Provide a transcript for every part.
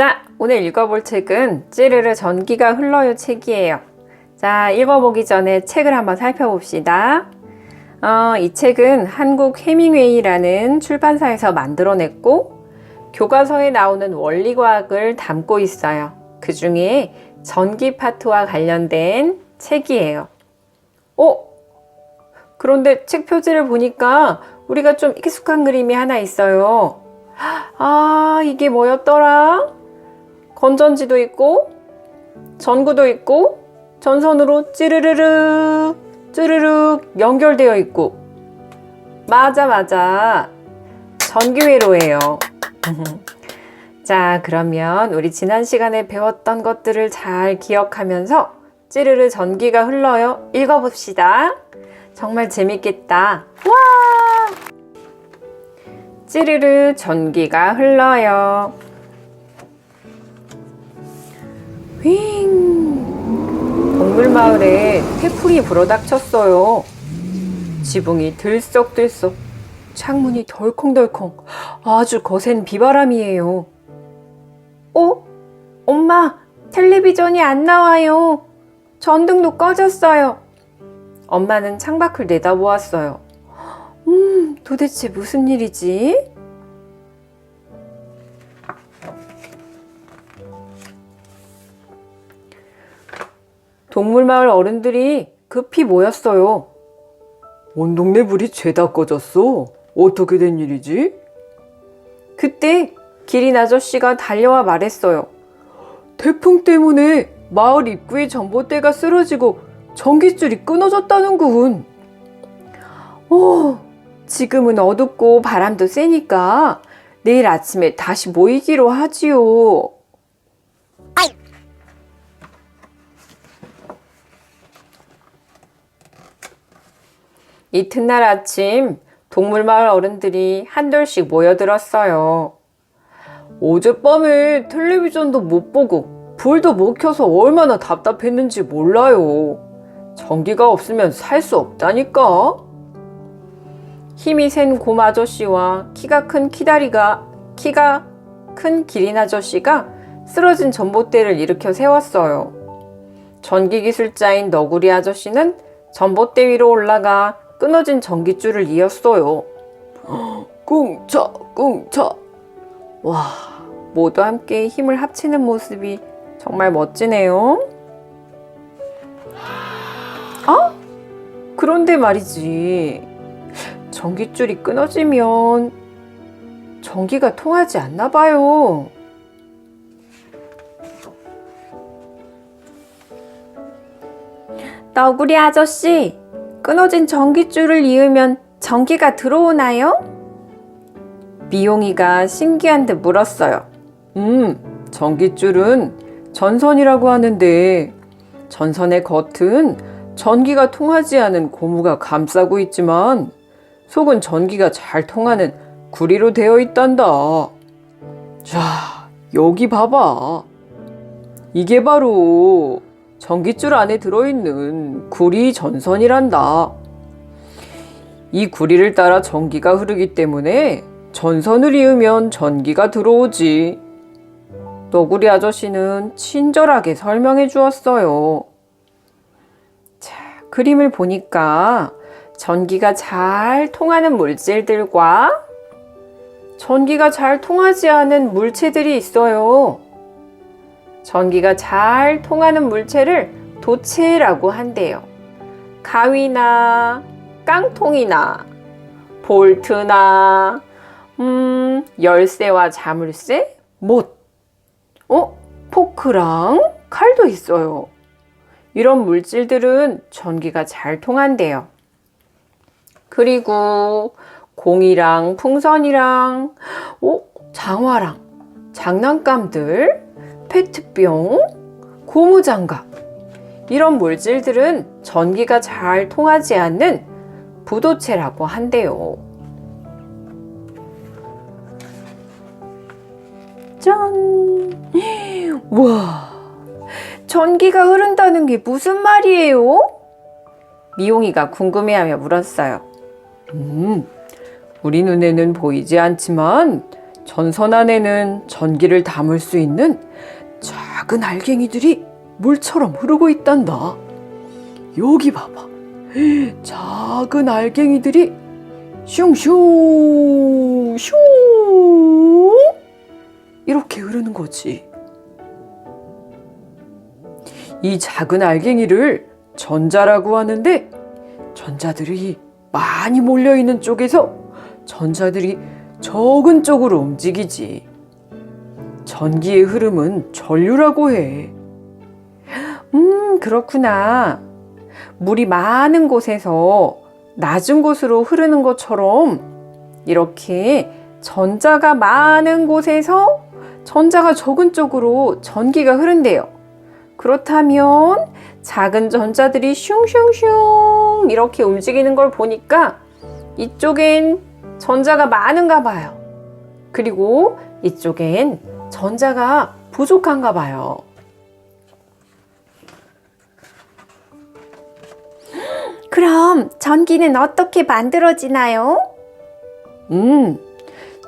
자, 오늘 읽어볼 책은 찌르르 전기가 흘러요 책이에요. 자, 읽어보기 전에 책을 한번 살펴봅시다. 어, 이 책은 한국 해밍웨이라는 출판사에서 만들어냈고, 교과서에 나오는 원리과학을 담고 있어요. 그 중에 전기 파트와 관련된 책이에요. 어? 그런데 책 표지를 보니까 우리가 좀 익숙한 그림이 하나 있어요. 아, 이게 뭐였더라? 건전지도 있고, 전구도 있고, 전선으로 찌르르르, 찌르르 연결되어 있고. 맞아, 맞아. 전기회로예요. 자, 그러면 우리 지난 시간에 배웠던 것들을 잘 기억하면서 찌르르 전기가 흘러요. 읽어봅시다. 정말 재밌겠다. 와! 찌르르 전기가 흘러요. 윙! 동물마을에 태풍이 불어닥쳤어요. 지붕이 들썩들썩, 창문이 덜컹덜컹, 아주 거센 비바람이에요. 어? 엄마, 텔레비전이 안 나와요. 전등도 꺼졌어요. 엄마는 창밖을 내다보았어요. 음, 도대체 무슨 일이지? 동물마을 어른들이 급히 모였어요. 온 동네 불이 죄다 꺼졌어. 어떻게 된 일이지? 그때 기린 아저씨가 달려와 말했어요. 태풍 때문에 마을 입구에 전봇대가 쓰러지고 전기줄이 끊어졌다는군. 오, 지금은 어둡고 바람도 세니까 내일 아침에 다시 모이기로 하지요. 이튿날 아침 동물마을 어른들이 한둘씩 모여들었어요. 어젯밤에 텔레비전도 못 보고 불도 못 켜서 얼마나 답답했는지 몰라요. 전기가 없으면 살 수 없다니까. 힘이 센 곰 아저씨와 키가 큰 키다리가 키가 큰 기린 아저씨가 쓰러진 전봇대를 일으켜 세웠어요. 전기 기술자인 너구리 아저씨는 전봇대 위로 올라가 끊어진 전기줄을 이었어요. 꿍차 꿍차. 와, 모두 함께 힘을 합치는 모습이 정말 멋지네요. 아? 그런데 말이지. 전기줄이 끊어지면 전기가 통하지 않나 봐요. 너구리 아저씨, 끊어진 전기줄을 이으면 전기가 들어오나요? 미용이가 신기한 듯 물었어요. 음, 전기줄은 전선이라고 하는데 전선의 겉은 전기가 통하지 않은 고무가 감싸고 있지만 속은 전기가 잘 통하는 구리로 되어 있단다. 자, 여기 봐봐. 이게 바로 전기줄 안에 들어있는 구리 전선이란다. 이 구리를 따라 전기가 흐르기 때문에 전선을 이으면 전기가 들어오지. 너구리 아저씨는 친절하게 설명해 주었어요. 자, 그림을 보니까 전기가 잘 통하는 물질들과 전기가 잘 통하지 않은 물체들이 있어요. 전기가 잘 통하는 물체를 도체라고 한대요. 가위나 깡통이나 볼트나 음, 열쇠와 자물쇠, 못, 어, 포크랑 칼도 있어요. 이런 물질들은 전기가 잘 통한대요. 그리고 공이랑 풍선이랑, 어, 장화랑, 장난감들, 페트병, 고무장갑. 이런 물질들은 전기가 잘 통하지 않는 부도체라고 한대요. 짠! 와! 전기가 흐른다는 게 무슨 말이에요? 미용이가 궁금해하며 물었어요. 음, 우리 눈에는 보이지 않지만 전선 안에는 전기를 담을 수 있는 작은 알갱이들이 물처럼 흐르고 있단다. 여기 봐봐. 작은 알갱이들이 슝슝 슝 이렇게 흐르는 거지. 이 작은 알갱이를 전자라고 하는데 전자들이 많이 몰려 있는 쪽에서 전자들이 적은 쪽으로 움직이지. 전기의 흐름은 전류라고 해. 음, 그렇구나. 물이 많은 곳에서 낮은 곳으로 흐르는 것처럼 이렇게 전자가 많은 곳에서 전자가 적은 쪽으로 전기가 흐른대요. 그렇다면 작은 전자들이 슝슝슝 이렇게 움직이는 걸 보니까 이쪽엔 전자가 많은가 봐요. 그리고 이쪽엔 전자가 부족한가 봐요. 그럼 전기는 어떻게 만들어지나요? 음,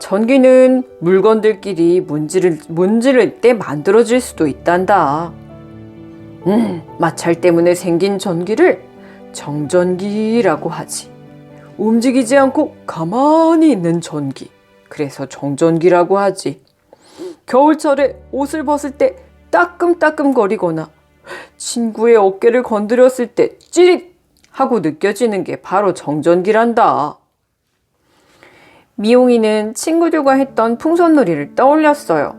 전기는 물건들끼리 문지를, 문지를 때 만들어질 수도 있단다. 음, 마찰 때문에 생긴 전기를 정전기라고 하지. 움직이지 않고 가만히 있는 전기. 그래서 정전기라고 하지. 겨울철에 옷을 벗을 때 따끔따끔 거리거나 친구의 어깨를 건드렸을 때 찌릿 하고 느껴지는 게 바로 정전기란다. 미용이는 친구들과 했던 풍선놀이를 떠올렸어요.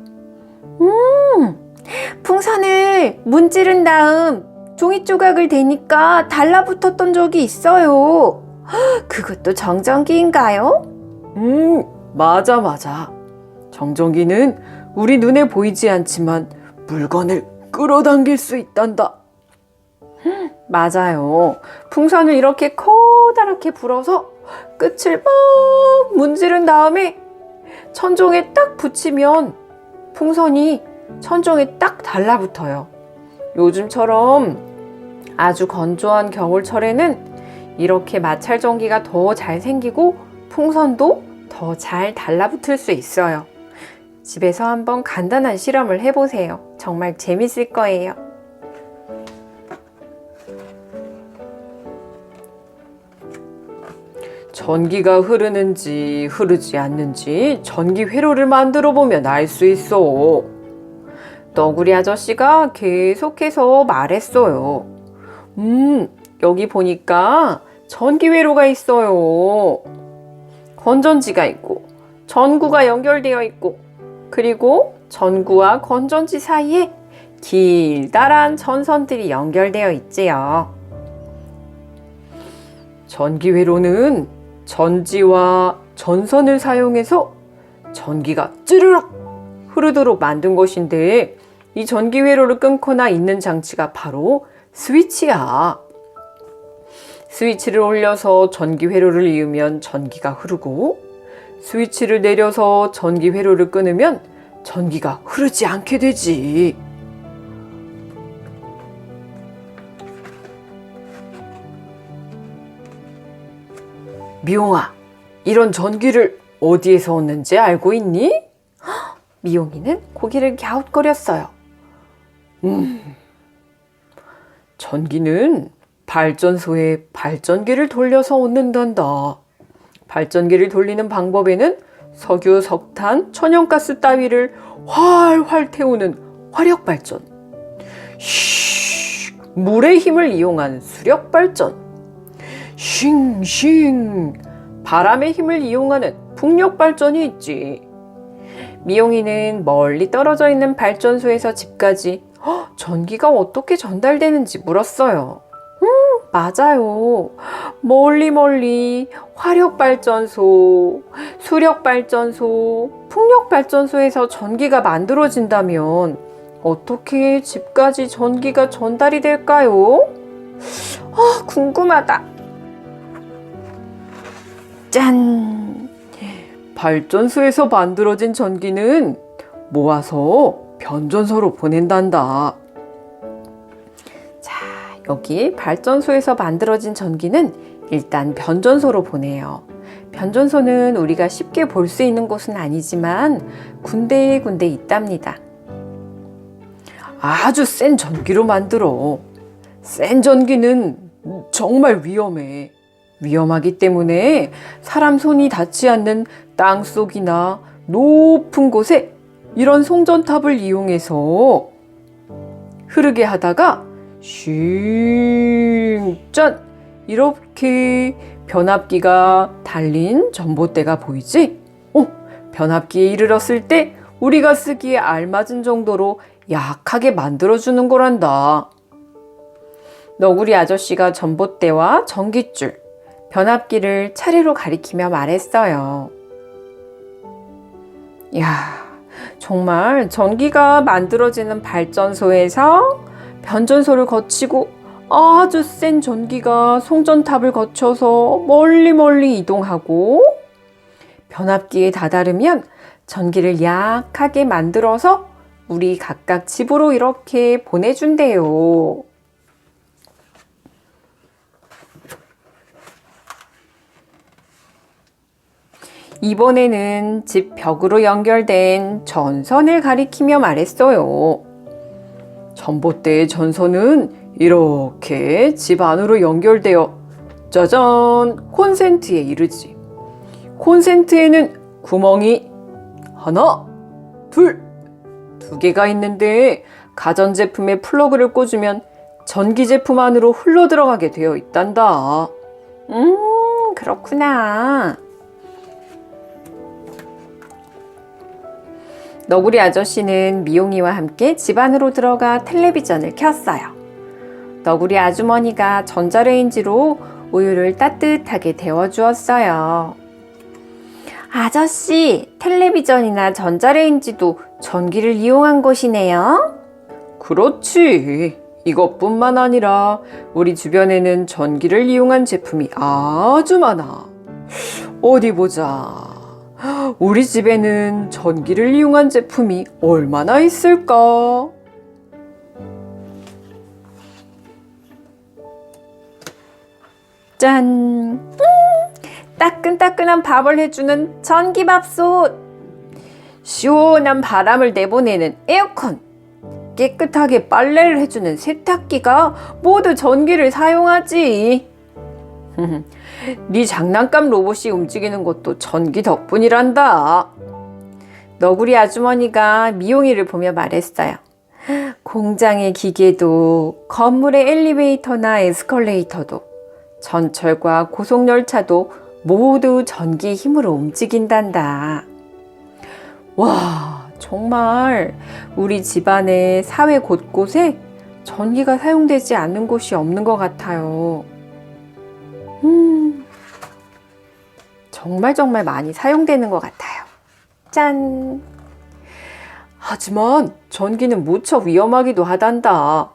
음, 풍선을 문지른 다음 종이 조각을 대니까 달라붙었던 적이 있어요. 헉, 그것도 정전기인가요? 음, 맞아, 맞아. 정전기는 우리 눈에 보이지 않지만 물건을 끌어당길 수 있단다. 맞아요. 풍선을 이렇게 커다랗게 불어서 끝을 막 문지른 다음에 천종에 딱 붙이면 풍선이 천종에 딱 달라붙어요. 요즘처럼 아주 건조한 겨울철에는 이렇게 마찰 전기가 더 잘 생기고 풍선도 더 잘 달라붙을 수 있어요. 집에서 한번 간단한 실험을 해보세요. 정말 재밌을 거예요. 전기가 흐르는지 흐르지 않는지 전기 회로를 만들어 보면 알 수 있어. 너구리 아저씨가 계속해서 말했어요. 음, 여기 보니까 전기 회로가 있어요. 건전지가 있고, 전구가 연결되어 있고, 그리고 전구와 건전지 사이에 길다란 전선들이 연결되어 있지요. 전기 회로는 전지와 전선을 사용해서 전기가 찌르륵 흐르도록 만든 것인데 이 전기 회로를 끊거나 있는 장치가 바로 스위치야. 스위치를 올려서 전기 회로를 이으면 전기가 흐르고 스위치를 내려서 전기 회로를 끊으면 전기가 흐르지 않게 되지. 미용아, 이런 전기를 어디에서 얻는지 알고 있니? 미용이는 고개를 갸웃거렸어요. 음, 전기는 발전소에 발전기를 돌려서 얻는단다. 발전기를 돌리는 방법에는 석유, 석탄, 천연가스 따위를 활활 태우는 화력 발전, 쉬, 물의 힘을 이용한 수력 발전, 싱싱, 바람의 힘을 이용하는 풍력 발전이 있지. 미용이는 멀리 떨어져 있는 발전소에서 집까지 "헉, 전기가 어떻게 전달되는지 물었어요. 음, 맞아요. 멀리 멀리 화력발전소, 수력발전소, 풍력발전소에서 전기가 만들어진다면 어떻게 집까지 전기가 전달이 될까요? 아, 궁금하다. 짠! 발전소에서 만들어진 전기는 모아서 변전소로 보낸단다. 자, 여기 발전소에서 만들어진 전기는 일단 변전소로 보내요. 변전소는 우리가 쉽게 볼 수 있는 곳은 아니지만 군데군데 있답니다. 아주 센 전기로 만들어. 센 전기는 정말 위험해. 위험하기 때문에 사람 손이 닿지 않는 땅 속이나 높은 곳에 이런 송전탑을 이용해서 흐르게 하다가 쉥짠 이렇게 변압기가 달린 전봇대가 보이지? 어, 변압기에 이르렀을 때 우리가 쓰기에 알맞은 정도로 약하게 만들어주는 거란다. 너구리 아저씨가 전봇대와 전깃줄, 변압기를 차례로 가리키며 말했어요. 야, 정말 전기가 만들어지는 발전소에서 변전소를 거치고 아주 센 전기가 송전탑을 거쳐서 멀리 멀리 이동하고 변압기에 다다르면 전기를 약하게 만들어서 우리 각각 집으로 이렇게 보내준대요. 이번에는 집 벽으로 연결된 전선을 가리키며 말했어요. 전봇대의 전선은 이렇게 집 안으로 연결되어 짜잔 콘센트에 이르지. 콘센트에는 구멍이 하나, 둘, 두 개가 있는데 가전제품에 플러그를 꽂으면 전기 제품 안으로 흘러 들어가게 되어 있단다. 음, 그렇구나. 너구리 아저씨는 미용이와 함께 집 안으로 들어가 텔레비전을 켰어요. 너구리 아주머니가 전자레인지로 우유를 따뜻하게 데워주었어요. 아저씨, 텔레비전이나 전자레인지도 전기를 이용한 것이네요. 그렇지. 이것뿐만 아니라 우리 주변에는 전기를 이용한 제품이 아주 많아. 어디 보자. 우리 집에는 전기를 이용한 제품이 얼마나 있을까? 짠! 음, 따끈따끈한 밥을 해주는 전기밥솥! 시원한 바람을 내보내는 에어컨! 깨끗하게 빨래를 해주는 세탁기가 모두 전기를 사용하지. 네 장난감 로봇이 움직이는 것도 전기 덕분이란다. 너구리 아주머니가 미용이를 보며 말했어요. 공장의 기계도 건물의 엘리베이터나 에스컬레이터도 전철과 고속열차도 모두 전기의 힘으로 움직인단다. 와, 정말 우리 집안의 사회 곳곳에 전기가 사용되지 않는 곳이 없는 것 같아요. 음, 정말 정말 많이 사용되는 것 같아요. 짠! 하지만 전기는 무척 위험하기도 하단다.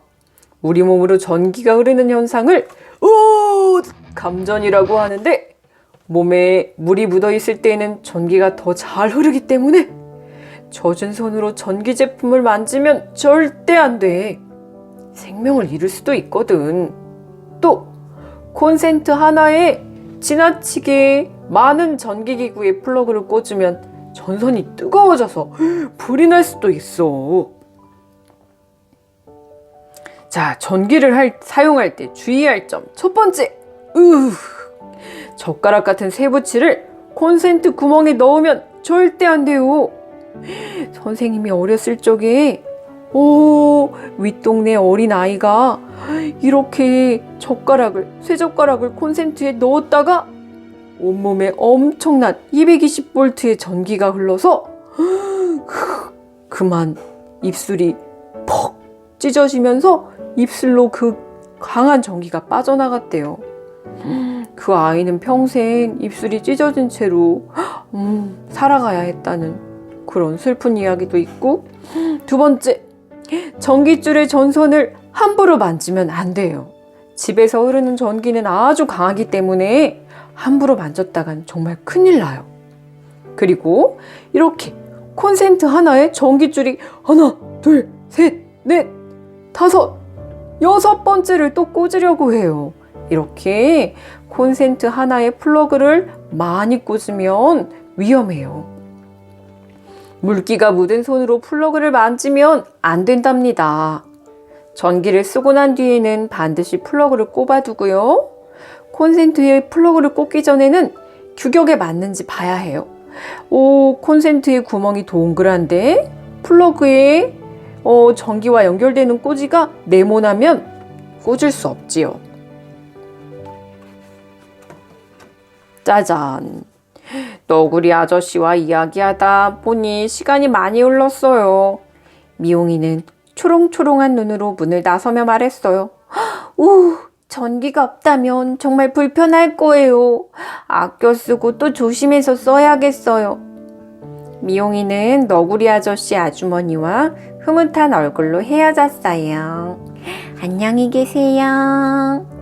우리 몸으로 전기가 흐르는 현상을 우 감전이라고 하는데 몸에 물이 묻어 있을 때에는 전기가 더 잘 흐르기 때문에 젖은 손으로 전기 제품을 만지면 절대 안 돼. 생명을 잃을 수도 있거든. 또 콘센트 하나에 지나치게 많은 전기기구에 플러그를 꽂으면 전선이 뜨거워져서 불이 날 수도 있어. 자, 전기를 할, 사용할 때 주의할 점. 첫 번째, 으, 젓가락 같은 세부치를 콘센트 구멍에 넣으면 절대 안 돼요. 선생님이 어렸을 적에, 오, 윗동네 어린 아이가 이렇게 젓가락을, 쇠젓가락을 콘센트에 넣었다가 온몸에 엄청난 220볼트의 전기가 흘러서 그만 입술이 퍽 찢어지면서 입술로 그 강한 전기가 빠져나갔대요. 그 아이는 평생 입술이 찢어진 채로 음, 살아가야 했다는 그런 슬픈 이야기도 있고 두 번째 전기줄의 전선을 함부로 만지면 안 돼요. 집에서 흐르는 전기는 아주 강하기 때문에 함부로 만졌다간 정말 큰일 나요. 그리고 이렇게 콘센트 하나에 전기줄이 하나, 둘, 셋, 넷, 다섯, 여섯 번째를 또 꽂으려고 해요. 이렇게 콘센트 하나에 플러그를 많이 꽂으면 위험해요. 물기가 묻은 손으로 플러그를 만지면 안 된답니다. 전기를 쓰고 난 뒤에는 반드시 플러그를 꼽아두고요. 콘센트에 플러그를 꽂기 전에는 규격에 맞는지 봐야 해요. 오, 콘센트의 구멍이 동그란데 플러그에 어, 전기와 연결되는 꽂이가 네모나면 꽂을 수 없지요. 짜잔. 너구리 아저씨와 이야기하다 보니 시간이 많이 흘렀어요. 미용이는 초롱초롱한 눈으로 문을 나서며 말했어요. 우, 전기가 없다면 정말 불편할 거예요. 아껴 쓰고 또 조심해서 써야겠어요. 미용이는 너구리 아저씨 아주머니와 흐뭇한 얼굴로 헤어졌어요. 안녕히 계세요.